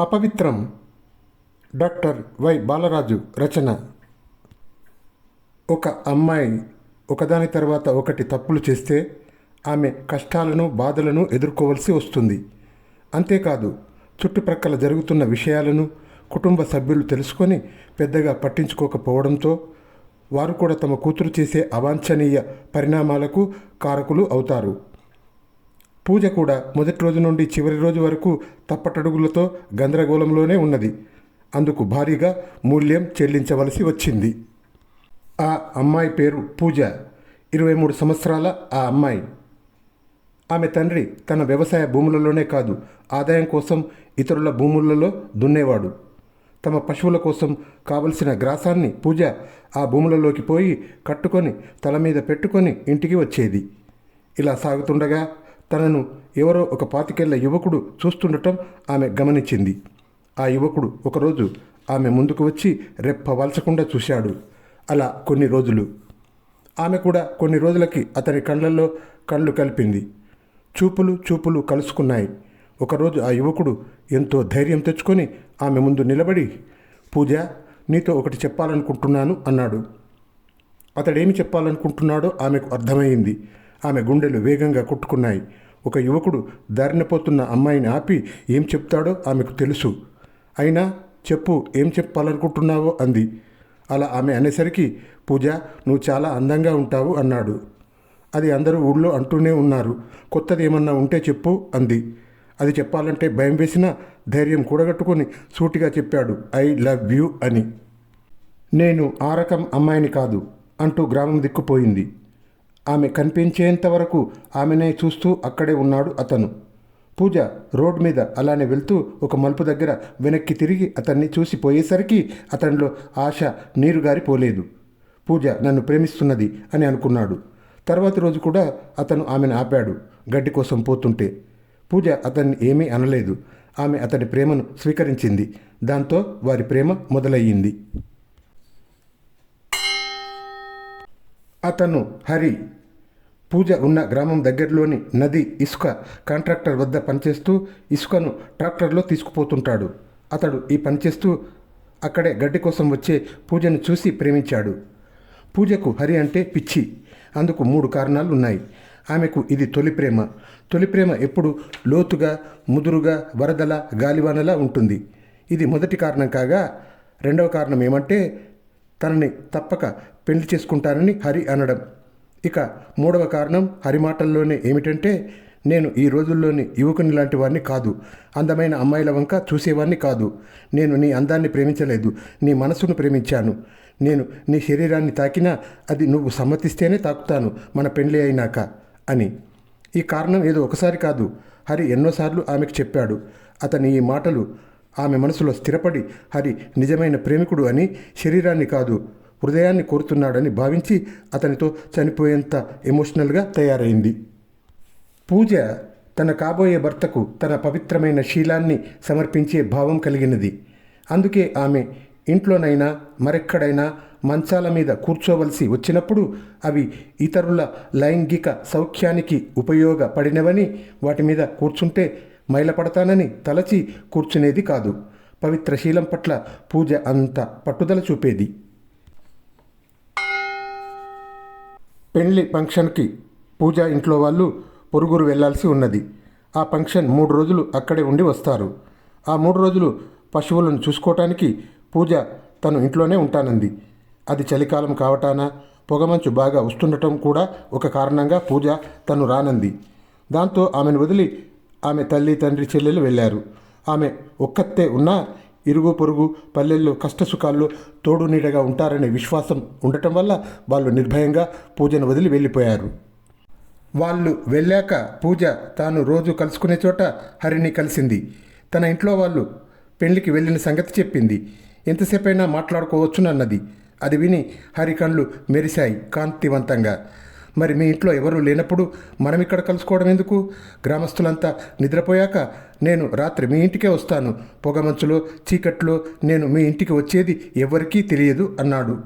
అపవిత్రం. Doctor Y Balaraju రచన. ఒక అమ్మాయి ఒకదాని తర్వాత ఒకటి తప్పులు చేస్తే ఆమె కష్టాలను బాధలను ఎదుర్కోవలసి వస్తుంది. అంతేకాదు చుట్టుప్రక్కల జరుగుతున్న విషయాలను కుటుంబ సభ్యులు తెలుసుకొని పెద్దగా పట్టించుకోకపోవడంతో వారు కూడా తమ కూతురు చేసే అవాంఛనీయ పరిణామాలకు కారకులు అవుతారు. పూజ కూడా మొదటి రోజు నుండి చివరి రోజు వరకు తప్పటడుగులతో గందరగోళంలోనే ఉన్నది. అందుకు భారీగా మూల్యం చెల్లించవలసి వచ్చింది. ఆ అమ్మాయి పేరు పూజ. ఇరవై మూడు సంవత్సరాల ఆ అమ్మాయి. ఆమె తండ్రి తన వ్యవసాయ భూములలోనే కాదు ఆదాయం కోసం ఇతరుల భూములలో దున్నేవాడు. తమ పశువుల కోసం కావలసిన గ్రాసాన్ని పూజ ఆ భూములలోకి పోయి కట్టుకొని తల మీద పెట్టుకొని ఇంటికి వచ్చేది. ఇలా సాగుతుండగా తనను ఎవరో ఒక పాతికేళ్ళ యువకుడు చూస్తుండటం ఆమె గమనించింది. ఆ యువకుడు ఒకరోజు ఆమె ముందుకు వచ్చి రెప్పవలచకుండా చూశాడు. అలా కొన్ని రోజులు. ఆమె కూడా కొన్ని రోజులకి అతని కళ్ళల్లో కళ్ళు కలిపింది. చూపులు చూపులు కలుసుకున్నాయి. ఒకరోజు ఆ యువకుడు ఎంతో ధైర్యం తెచ్చుకొని ఆమె ముందు నిలబడి పూజ నీతో ఒకటి చెప్పాలనుకుంటున్నాను అన్నాడు. అతడేమి చెప్పాలనుకుంటున్నాడో ఆమెకు అర్థమైంది. ఆమె గుండెలు వేగంగా కొట్టుకున్నాయి. ఒక యువకుడు దారినపోతున్న అమ్మాయిని ఆపి ఏం చెప్తాడో ఆమెకు తెలుసు. అయినా చెప్పు ఏం చెప్పాలనుకుంటున్నావో అంది. అలా ఆమె అనేసరికి పూజ నువ్వు చాలా అందంగా ఉంటావు అన్నాడు. అది అందరూ ఊళ్ళో అంటూనే ఉన్నారు. కొత్తది ఏమన్నా ఉంటే చెప్పు అంది. అది చెప్పాలంటే భయం వేసినా ధైర్యం కూడగట్టుకొని సూటిగా చెప్పాడు. ఐ లవ్ యూ అని. నేను ఆ రకం అమ్మాయిని కాదు అంటూ గ్రామం దిక్కుపోయింది. ఆమె కనిపించేంత వరకు ఆమెనే చూస్తూ అక్కడే ఉన్నాడు అతను. పూజ రోడ్ మీద అలానే వెళ్తూ ఒక మలుపు దగ్గర వెనక్కి తిరిగి అతన్ని చూసి పోయేసరికి అతనిలో ఆశ నీరుగారిపోలేదు. పూజ నన్ను ప్రేమిస్తున్నది అని అనుకున్నాడు. తర్వాతి రోజు కూడా అతను ఆమెను ఆపాడు గడ్డి కోసం పోతుంటే. పూజ అతన్ని ఏమీ అనలేదు. ఆమె అతని ప్రేమను స్వీకరించింది. దాంతో వారి ప్రేమ మొదలయ్యింది. అతను హరి. పూజ ఉన్న గ్రామం దగ్గరలోని నది ఇసుక కాంట్రాక్టర్ వద్ద పనిచేస్తూ ఇసుకను ట్రాక్టర్లో తీసుకుపోతుంటాడు. అతడు ఈ పనిచేస్తూ అక్కడే గడ్డి కోసం వచ్చే పూజను చూసి ప్రేమించాడు. పూజకు హరి అంటే పిచ్చి. అందుకు మూడు కారణాలు ఉన్నాయి. ఆమెకు ఇది తొలి ప్రేమ. తొలి ప్రేమ ఎప్పుడు లోతుగా ముదురుగా వరదల గాలివానలా ఉంటుంది. ఇది మొదటి కారణం కాగా రెండవ కారణం ఏమంటే తనని తప్పక పెళ్ళి చేసుకుంటానని హరి అనడం. ఇక మూడవ కారణం హరి మాటల్లోనే ఏమిటంటే నేను ఈ రోజుల్లోని యువకుని లాంటి వాడిని కాదు. అందమైన అమ్మాయిల వంక చూసేవాడిని కాదు. నేను నీ అందాన్ని ప్రేమించలేదు. నీ మనసును ప్రేమించాను. నేను నీ శరీరాన్ని తాకినా అది నువ్వు సమ్మతిస్తేనే తాకుతాను. మన పెండ్లి అయినాక అని. ఈ కారణం ఏదో ఒకసారి కాదు. హరి ఎన్నోసార్లు ఆమెకు చెప్పాడు. అతని ఈ మాటలు ఆమె మనసులో స్థిరపడి హరి నిజమైన ప్రేమికుడు అని శరీరాన్ని కాదు హృదయాన్ని కోరుతున్నాడని భావించి అతనితో చనిపోయేంత ఎమోషనల్గా తయారైంది. పూజ తన కాబోయే భర్తకు తన పవిత్రమైన శీలాన్ని సమర్పించే భావం కలిగినది. అందుకే ఆమె ఇంట్లోనైనా మరెక్కడైనా మంచాల మీద కూర్చోవలసి వచ్చినప్పుడు అవి ఇతరుల లైంగిక సౌఖ్యానికి ఉపయోగపడినవని వాటి మీద కూర్చుంటే మైలపడతానని తలచి కూర్చునేది కాదు. పవిత్ర శీలం పట్ల పూజ అంత పట్టుదల చూపేది. పెళ్ళి ఫంక్షన్కి పూజ ఇంట్లో వాళ్ళు పొరుగురు వెళ్ళాల్సి ఉన్నది. ఆ ఫంక్షన్ మూడు రోజులు అక్కడే ఉండి వస్తారు. ఆ మూడు రోజులు పశువులను చూసుకోవటానికి పూజ తను ఇంట్లోనే ఉంటానంది. అది చలికాలం కావటాన పొగమంచు బాగా వస్తుండటం కూడా ఒక కారణంగా పూజ తను రానంది. దాంతో ఆమెను వదిలి ఆమె తల్లి తండ్రి చెల్లెలు వెళ్ళారు. ఆమె ఒక్కతే ఉన్నా ఇరుగు పొరుగు పల్లెల్లో కష్టసుఖాల్లో తోడు నీడగా ఉంటారనే విశ్వాసం ఉండటం వల్ల వాళ్ళు నిర్భయంగా పూజను వదిలి వెళ్ళిపోయారు. వాళ్ళు వెళ్ళాక పూజ తాను రోజు కలుసుకునే చోట హరిని కలిసింది. తన ఇంట్లో వాళ్ళు పెళ్ళికి వెళ్ళిన సంగతి చెప్పింది. ఎంతసేపైనా మాట్లాడుకోవచ్చునన్నది. అది విని హరి కళ్ళు మెరిశాయి కాంతివంతంగా. మరి మీ ఇంట్లో ఎవరు లేనప్పుడు మనం ఇక్కడ కలుసుకోవడం ఎందుకు? గ్రామస్తులంతా నిద్రపోయాక నేను రాత్రి మీ ఇంటికే వస్తాను. పొగమంచులో చీకట్లో నేను మీ ఇంటికి వచ్చేది ఎవరికీ తెలియదు అన్నాడు.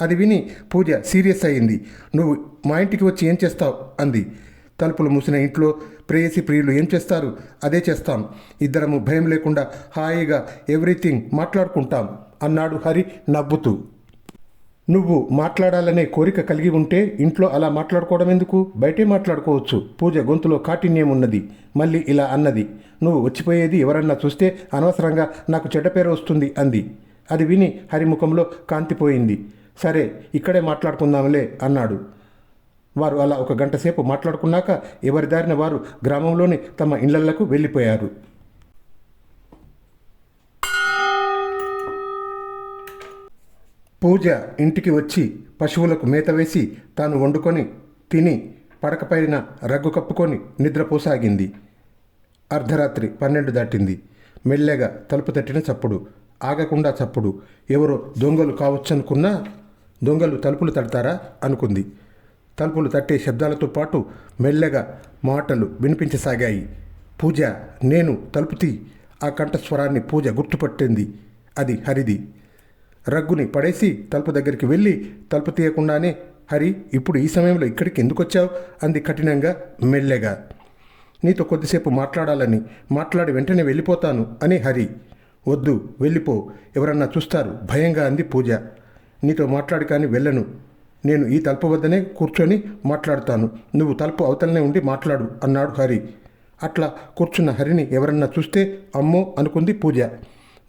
అది విని పూజ సీరియస్ అయింది. నువ్వు మా ఇంటికి వచ్చి ఏం చేస్తావు? అంది. తలుపులు మూసిన ఇంట్లో ప్రేయసి ప్రియులు ఏం చేస్తారు? అదే చేస్తాం. ఇద్దరము భయం లేకుండా హాయిగా ఎవ్రీథింగ్ మాట్లాడుకుంటాం అన్నాడు హరి నవ్వుతూ. నువ్వు మాట్లాడాలనే కోరిక కలిగి ఉంటే ఇంట్లో అలా మాట్లాడుకోవడం ఎందుకు? బయటే మాట్లాడుకోవచ్చు. పూజ గొంతులో కాఠిన్యం ఉన్నది. మళ్ళీ ఇలా అన్నది. నువ్వు వచ్చిపోయేది ఎవరన్నా చూస్తే అనవసరంగా నాకు చెడ్డ పేరు వస్తుంది అంది. అది విని హరిముఖంలో కాంతిపోయింది సరే ఇక్కడే మాట్లాడుకుందాంలే అన్నాడు. వారు అలా ఒక గంట సేపు మాట్లాడుకున్నాక ఎవరి దారిన వారు గ్రామంలోని తమ ఇళ్ళలకు వెళ్ళిపోయారు. పూజ ఇంటికి వచ్చి పశువులకు మేత వేసి తాను వండుకొని తిని పడకపైన రగ్గు కప్పుకొని నిద్రపోసాగింది. అర్ధరాత్రి పన్నెండు దాటింది. మెల్లగా తలుపు తట్టిన చప్పుడు ఆగకుండా చప్పుడు ఎవరో దొంగలు కావచ్చనుకున్నా దొంగలు తలుపులు తడతారా అనుకుంది. తలుపులు తట్టే శబ్దాలతో పాటు మెల్లగా మాటలు వినిపించసాగాయి. పూజ నేను తలుపు తీ ఆ కంఠస్వరాన్ని పూజ గుర్తుపట్టింది. అది హరిది. రగ్గుని పడేసి తలుపు దగ్గరికి వెళ్ళి తలుపు తీయకుండానే హరి ఇప్పుడు ఈ సమయంలో ఇక్కడికి ఎందుకు వచ్చావు? అంది కఠినంగా మెల్లెగా. నీతో కొద్దిసేపు మాట్లాడాలని మాట్లాడి వెంటనే వెళ్ళిపోతాను అని హరి. వద్దు వెళ్ళిపో ఎవరన్నా చూస్తారు భయంగా అంది పూజ. నీతో మాట్లాడి కానీ వెళ్ళను. నేను ఈ తలుపు వద్దనే కూర్చొని మాట్లాడుతాను. నువ్వు తలుపు అవతలనే ఉండి మాట్లాడు అన్నాడు హరి. అట్లా కూర్చున్న హరిని ఎవరన్నా చూస్తే అమ్మో అనుకుంది పూజ.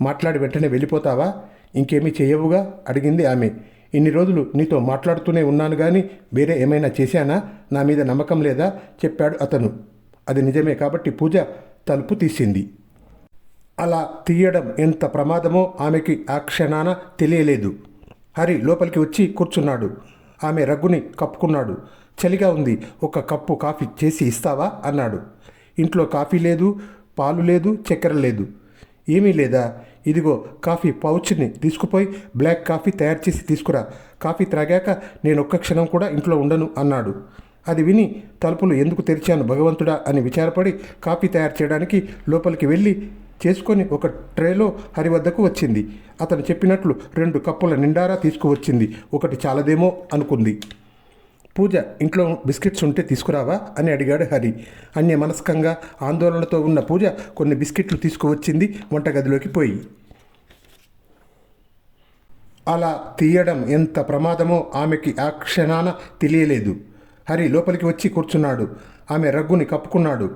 మాట్లాడి వెంటనే వెళ్ళిపోతావా? ఇంకేమీ చేయవుగా? అడిగింది ఆమె. ఇన్ని రోజులు నీతో మాట్లాడుతూనే ఉన్నాను కానీ వేరే ఏమైనా చేశానా? నా మీద నమ్మకం లేదా? చెప్పాడు అతను. అది నిజమే కాబట్టి పూజ తలుపు తీసింది. అలా తీయడం ఎంత ప్రమాదమో ఆమెకి ఆ క్షణాన తెలియలేదు. హరి లోపలికి వచ్చి కూర్చున్నాడు. ఆమె రగ్గుని కప్పుకున్నాడు. చలిగా ఉంది. ఒక కప్పు కాఫీ చేసి ఇస్తావా? అన్నాడు. ఇంట్లో కాఫీ లేదు పాలు లేదు చక్కెర లేదు. ఏమీ లేదా? ఇదిగో కాఫీ పౌచ్ని తీసుకుపోయి బ్లాక్ కాఫీ తయారు చేసి తీసుకురా. కాఫీ త్రాగాక నేను ఒక్క క్షణం కూడా ఇంట్లో ఉండను అన్నాడు. అది విని తలుపులు ఎందుకు తెరిచాను భగవంతుడా అని విచారపడి కాఫీ తయారు చేయడానికి లోపలికి వెళ్ళి చేసుకొని ఒక ట్రేలో హరి వద్దకు వచ్చింది. అతను చెప్పినట్లు రెండు కప్పుల నిండారా తీసుకువచ్చింది. ఒకటి చాలదేమో అనుకుంది. పూజ ఇంట్లో బిస్కెట్స్ ఉంటే తీసుకురావా? అని అడిగాడు హరి. అన్యమనస్కంగా ఆందోళనతో ఉన్న పూజ కొన్ని బిస్కెట్లు తీసుకువచ్చింది వంటగదిలోకి పోయి. అలా తీయడం ఎంత ప్రమాదమో ఆమెకి ఆ క్షణాన తెలియలేదు. హరి లోపలికి వచ్చి కూర్చున్నాడు. ఆమె రగ్గుని కప్పుకున్నాడు.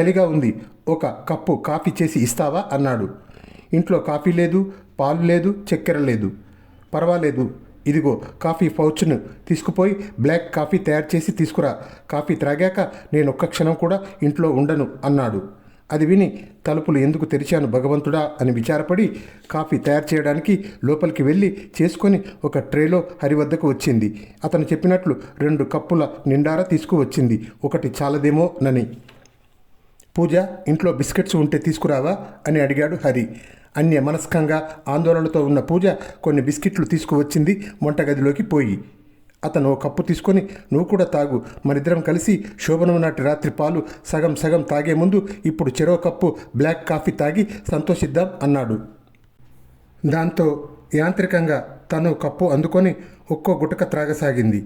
చలిగా ఉంది. ఒక కప్పు కాఫీ చేసి ఇస్తావా? అన్నాడు. ఇంట్లో కాఫీ లేదు పాలు లేదు చక్కెర లేదు. పర్వాలేదు. ఇదిగో కాఫీ పౌచ్ను తీసుకుపోయి బ్లాక్ కాఫీ తయారు చేసి తీసుకురా. కాఫీ త్రాగాక నేను ఒక్క క్షణం కూడా ఇంట్లో ఉండను అన్నాడు. అది విని తలుపులు ఎందుకు తెరిచాను భగవంతుడా అని విచారపడి కాఫీ తయారు చేయడానికి లోపలికి వెళ్ళి చేసుకొని ఒక ట్రేలో హరి వద్దకు వచ్చింది. అతను చెప్పినట్లు రెండు కప్పుల నిండారా తీసుకువచ్చింది. ఒకటి చాలదేమో నని. పూజ ఇంట్లో బిస్కెట్స్ ఉంటే తీసుకురావా అని అడిగాడు హరి. అన్య మనస్కంగా ఆందోళనతో ఉన్న పూజ కొన్ని బిస్కెట్లు తీసుకువచ్చింది వంటగదిలోకి పోయి. అతను ఓ కప్పు తీసుకొని నువ్వు కూడా తాగు. మనిద్దరం కలిసి శోభనం నాటి రాత్రి పాలు సగం సగం తాగే ముందు ఇప్పుడు చెరో కప్పు బ్లాక్ కాఫీ తాగి సంతోషిద్దాం అన్నాడు. దాంతో యాంత్రికంగా తను కప్పు అందుకొని ఒక్కో గుటక త్రాగసాగింది.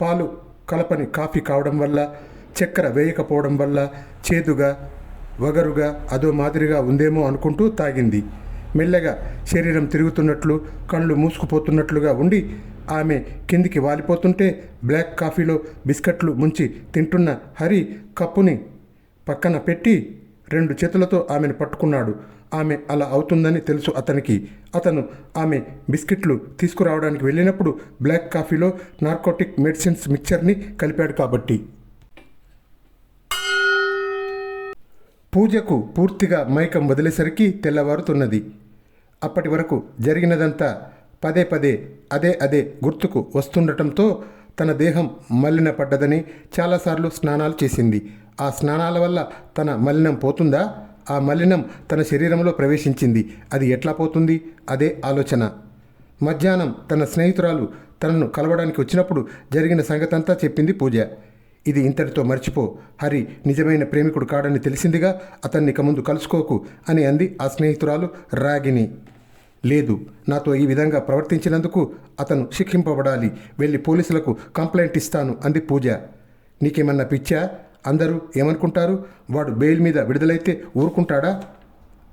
పాలు కలపని కాఫీ కావడం వల్ల చక్కెర వేయకపోవడం వల్ల చేదుగా వగరుగా అదో మాదిరిగా ఉందేమో అనుకుంటూ తాగింది. మెల్లగా శరీరం తిరుగుతున్నట్లు కళ్ళు మూసుకుపోతున్నట్లుగా ఉండి ఆమె కిందికి వాలిపోతుంటే బ్లాక్ కాఫీలో బిస్కెట్లు ముంచి తింటున్న హరి కప్పుని పక్కన పెట్టి రెండు చేతులతో ఆమెను పట్టుకున్నాడు. ఆమె అలా అవుతుందని తెలుసు అతనికి. అతను ఆమె బిస్కెట్లు తీసుకురావడానికి వెళ్ళినప్పుడు బ్లాక్ కాఫీలో నార్కోటిక్ మెడిసిన్స్ మిక్చర్ని కలిపాడు కాబట్టి. పూజకు పూర్తిగా మైకం వదిలేసరికి తెల్లవారుతున్నది. అప్పటి వరకు జరిగినదంతా పదే పదే అదే అదే గుర్తుకు వస్తుండటంతో తన దేహం మలిన పడ్డదని చాలాసార్లు స్నానాలు చేసింది. ఆ స్నానాల వల్ల తన మలినం పోతుందా? ఆ మలినం తన శరీరంలో ప్రవేశించింది. అది ఎట్లా పోతుంది? అదే ఆలోచన. మధ్యాహ్నం తన స్నేహితురాలు తనను కలవడానికి వచ్చినప్పుడు జరిగిన సంగతంతా చెప్పింది పూజ. ఇది ఇంతటితో మర్చిపో. హరి నిజమైన ప్రేమికుడు కాడని తెలిసిందిగా అతన్ని ఇక ముందు కలుసుకోకు అని అంది ఆ స్నేహితురాలు రాగిని లేదు నాతో ఈ విధంగా ప్రవర్తించినందుకు అతను శిక్షింపబడాలి. వెళ్ళి పోలీసులకు కంప్లైంట్ ఇస్తాను అంది పూజ. నీకేమన్నా పిచ్చా? అందరూ ఏమనుకుంటారు? వాడు బెయిల్ మీద విడుదలైతే ఊరుకుంటాడా?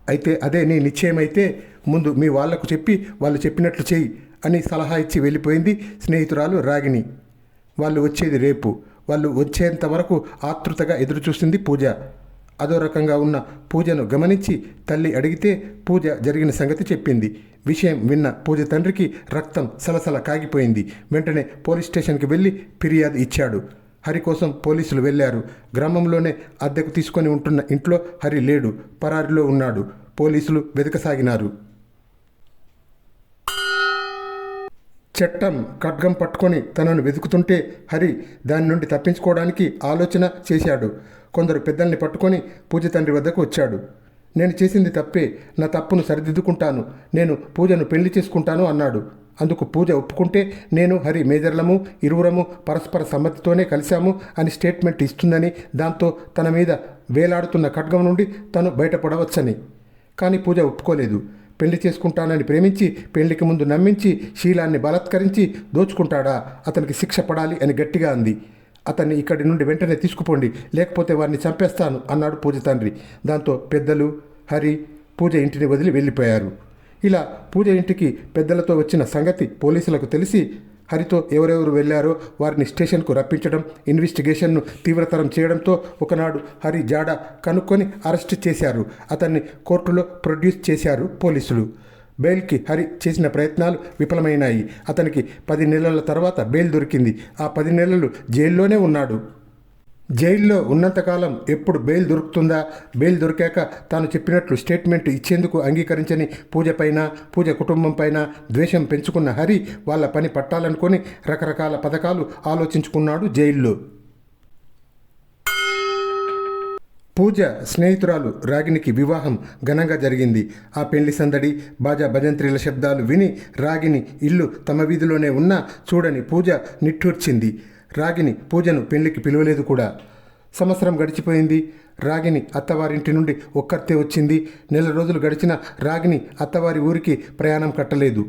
అయితే అదే నీ నిశ్చయమైతే ముందు మీ వాళ్ళకు చెప్పి వాళ్ళు చెప్పినట్లు చెయ్యి అని సలహా ఇచ్చి వెళ్ళిపోయింది స్నేహితురాలు రాగిణి. వాళ్ళు వచ్చేది రేపు. వాళ్ళు వచ్చేంత వరకు ఆతృతగా ఎదురుచూసింది పూజ. అదో రకంగా ఉన్న పూజను గమనించి తల్లి అడిగితే పూజ జరిగిన సంగతి చెప్పింది. విషయం విన్న పూజ తండ్రికి రక్తం సలసల కాగిపోయింది. వెంటనే పోలీస్ స్టేషన్కి వెళ్ళి ఫిర్యాదు ఇచ్చాడు. హరి కోసం పోలీసులు వెళ్ళారు. గ్రామంలోనే అద్దెకు తీసుకొని ఉంటున్న ఇంట్లో హరి లేడు. పరారిలో ఉన్నాడు. పోలీసులు వెతకసాగినారు. చట్టం ఖడ్గం పట్టుకొని తనను వెతుకుతుంటే హరి దాని నుండి తప్పించుకోవడానికి ఆలోచన చేశాడు. కొందరు పెద్దల్ని పట్టుకొని పూజ తండ్రి వద్దకు వచ్చాడు. నేను చేసింది తప్పే నా తప్పును సరిదిద్దుకుంటాను. నేను పూజను పెళ్ళి చేసుకుంటాను అన్నాడు. అందుకు పూజ ఒప్పుకుంటే నేను హరి మేజర్లము ఇరువురము పరస్పర సమ్మతితోనే కలిశాము అని స్టేట్మెంట్ ఇస్తుందని దాంతో తన మీద వేలాడుతున్న ఖడ్గం నుండి తను బయటపడవచ్చని. కానీ పూజ ఒప్పుకోలేదు. పెళ్ళి చేసుకుంటానని ప్రేమించి పెళ్ళికి ముందు నమ్మించి శీలాన్ని బలాత్కరించి దోచుకుంటాడా? అతనికి శిక్ష పడాలి అని గట్టిగా అంది. అతన్ని ఇక్కడి నుండి వెంటనే తీసుకుపోండి లేకపోతే వారిని చంపేస్తాను అన్నాడు పూజ తండ్రి. దాంతో పెద్దలు హరి పూజ ఇంటిని వదిలి వెళ్ళిపోయారు. ఇలా పూజ ఇంటికి పెద్దలతో వచ్చిన సంగతి పోలీసులకు తెలిసి హరితో ఎవరెవరు వెళ్ళారో వారిని స్టేషన్కు రప్పించడం ఇన్వెస్టిగేషన్ను తీవ్రతరం చేయడంతో ఒకనాడు హరి జాడ కనుక్కొని అరెస్ట్ చేశారు. అతన్ని కోర్టులో ప్రొడ్యూస్ చేశారు పోలీసులు. బెయిల్కి హరి చేసిన ప్రయత్నాలు విఫలమైనాయి. అతనికి పది నెలల తర్వాత బెయిల్ దొరికింది. ఆ పది నెలలు జైల్లోనే ఉన్నాడు. జైల్లో ఉన్నంతకాలం ఎప్పుడు బెయిల్ దొరుకుతుందా? బెయిల్ దొరికాక తాను చెప్పినట్లు స్టేట్మెంట్ ఇచ్చేందుకు అంగీకరించని పూజ పైన పూజ కుటుంబం పైన ద్వేషం పెంచుకున్న హరి వాళ్ళ పని పట్టాలనుకొని రకరకాల పథకాలు ఆలోచించుకున్నాడు జైల్లో. పూజ స్నేహితురాలు రాగినికి వివాహం ఘనంగా జరిగింది. ఆ పెళ్ళి సందడి బాజా భజంత్రీల శబ్దాలు విని రాగిని ఇల్లు తమ వీధిలోనే ఉన్నా చూడని పూజ నిట్టూర్చింది. రాగిని పూజను పెళ్ళికి పిలవలేదు కూడా. సంవత్సరం గడిచిపోయింది. రాగిని అత్తవారింటి నుండి ఒక్కర్తే వచ్చింది. నెల రోజులు గడిచిన రాగిని అత్తవారి ఊరికి ప్రయాణం కట్టలేదు.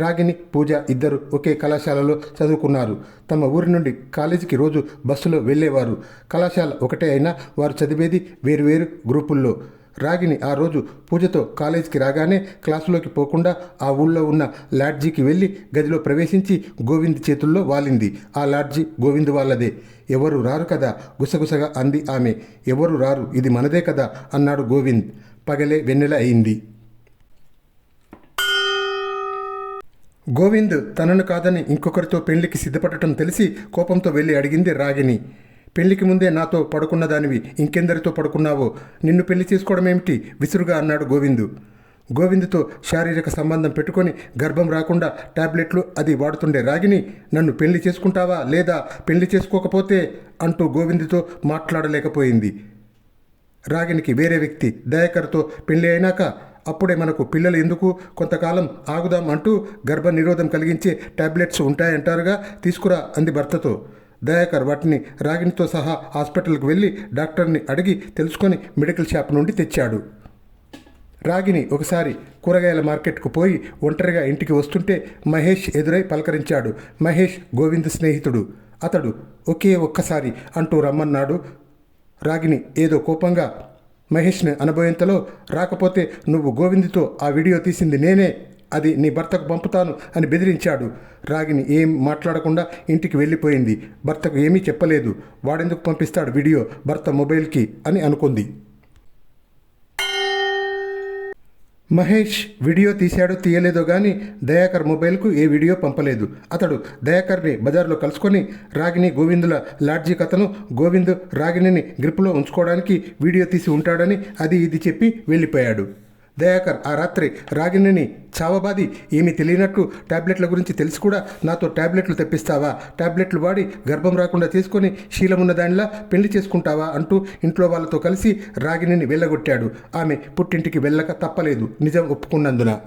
రాగిని పూజ ఇద్దరు ఒకే కళాశాలలో చదువుకున్నారు. తమ ఊరి నుండి కాలేజీకి రోజు బస్సులో వెళ్ళేవారు. కళాశాల ఒకటే అయినా వారు చదివేది వేరువేరు గ్రూపుల్లో. రాగిని ఆ రోజు పూజతో కాలేజీకి రాగానే క్లాసులోకి పోకుండా ఆ ఊళ్ళో ఉన్న లాడ్జీకి వెళ్ళి గదిలో ప్రవేశించి గోవింద్ చేతుల్లో వాలింది. ఆ లాడ్జీ గోవింద్ వాళ్ళదే. ఎవరు రారు కదా? గుసగుసగా అంది ఆమె. ఎవరు రారు? ఇది మనదే కదా? అన్నాడు గోవింద్. పగలే వెన్నెల అయింది. గోవింద్ తనను కాదని ఇంకొకరితో పెళ్ళికి సిద్ధపడటం తెలిసి కోపంతో వెళ్ళి అడిగింది రాగిని. పెళ్ళికి ముందే నాతో పడుకున్న దానివి ఇంకెందరితో పడుకున్నావో? నిన్ను పెళ్ళి చేసుకోవడం ఏమిటి విసురుగా అన్నాడు గోవిందు. గోవిందుతో శారీరక సంబంధం పెట్టుకొని గర్భం రాకుండా టాబ్లెట్లు అది వాడుతుండే రాగిని నన్ను పెళ్ళి చేసుకుంటావా లేదా పెళ్ళి చేసుకోకపోతే అంటూ గోవిందుతో మాట్లాడలేకపోయింది. రాగినికి వేరే వ్యక్తి దయాకర్తో పెళ్ళి అయినాక అప్పుడే మనకు పిల్లలు ఎందుకు? కొంతకాలం ఆగుదాం అంటూ గర్భ నిరోధం కలిగించే టాబ్లెట్స్ ఉంటాయంటారుగా? తీసుకురా అంది భర్తతో. దయాకర్ వాటిని రాగిణితో సహా హాస్పిటల్కి వెళ్ళి డాక్టర్ని అడిగి తెలుసుకొని మెడికల్ షాప్ నుండి తెచ్చాడు. రాగిని ఒకసారి కూరగాయల మార్కెట్కు పోయి ఒంటరిగా ఇంటికి వస్తుంటే మహేష్ ఎదురై పలకరించాడు. మహేష్ గోవింద్ స్నేహితుడు. అతడు ఒకే ఒక్కసారి అంటూ రమ్మన్నాడు. రాగిని ఏదో కోపంగా మహేష్ని అనబోయేంతలో రాకపోతే నువ్వు గోవింద్తో ఆ వీడియో తీసింది నేనే అది నీ భర్తకు పంపుతాను అని బెదిరించాడు. రాగిని ఏం మాట్లాడకుండా ఇంటికి వెళ్ళిపోయింది. భర్తకు ఏమీ చెప్పలేదు. వాడెందుకు పంపిస్తాడు వీడియో? భర్త మొబైల్కి అని అనుకుంది. మహేష్ వీడియో తీశాడో తీయలేదో కానీ దయాకర్ మొబైల్కు ఏ వీడియో పంపలేదు. అతడు దయాకర్ని బజార్లో కలుసుకొని రాగిని గోవిందుల లాడ్జీ కథను గోవింద్ రాగిణిని గ్రిప్లో ఉంచుకోవడానికి వీడియో తీసి ఉంటాడని అది ఇది చెప్పి వెళ్ళిపోయాడు. దయాకర్ ఆ రాత్రి రాగిణిని చావబాది ఏమీ తెలియనట్టు టాబ్లెట్ల గురించి తెలిసి కూడా నాతో టాబ్లెట్లు తెప్పిస్తావా? టాబ్లెట్లు వాడి గర్భం రాకుండా తీసుకొని శీలమున్న దానిలా పెళ్ళి చేసుకుంటావా అంటూ ఇంట్లో వాళ్ళతో కలిసి రాగిణిని వెళ్ళగొట్టాడు. ఆమె పుట్టింటికి వెళ్ళక తప్పలేదు నిజం ఒప్పుకున్నందున.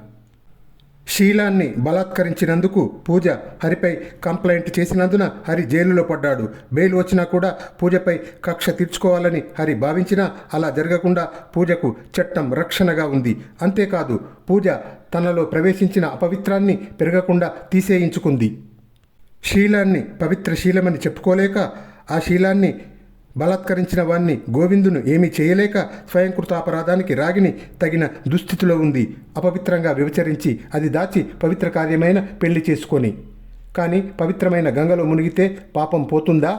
శీలాన్ని బలాత్కరించినందుకు పూజ హరిపై కంప్లైంట్ చేసినందున హరి జైలులో పడ్డాడు. బెయిల్ వచ్చినా కూడా పూజపై కక్ష తీర్చుకోవాలని హరి భావించినా అలా జరగకుండా పూజకు చట్టం రక్షణగా ఉంది. అంతేకాదు పూజ తనలో ప్రవేశించిన అపవిత్రాన్ని పెరగకుండా తీసేయించుకుంది. శీలాన్ని పవిత్ర శీలమని చెప్పుకోలేక ఆ శీలాన్ని బలాత్కరించిన వాణ్ణి గోవిందును ఏమీ చేయలేక స్వయంకృత అపరాధానికి రాగిని తగిన దుస్థితిలో ఉంది. అపవిత్రంగా వివచరించి అది దాచి పవిత్ర కార్యమైన పెళ్ళి చేసుకొని. కానీ పవిత్రమైన గంగలో మునిగితే పాపం పోతుందా?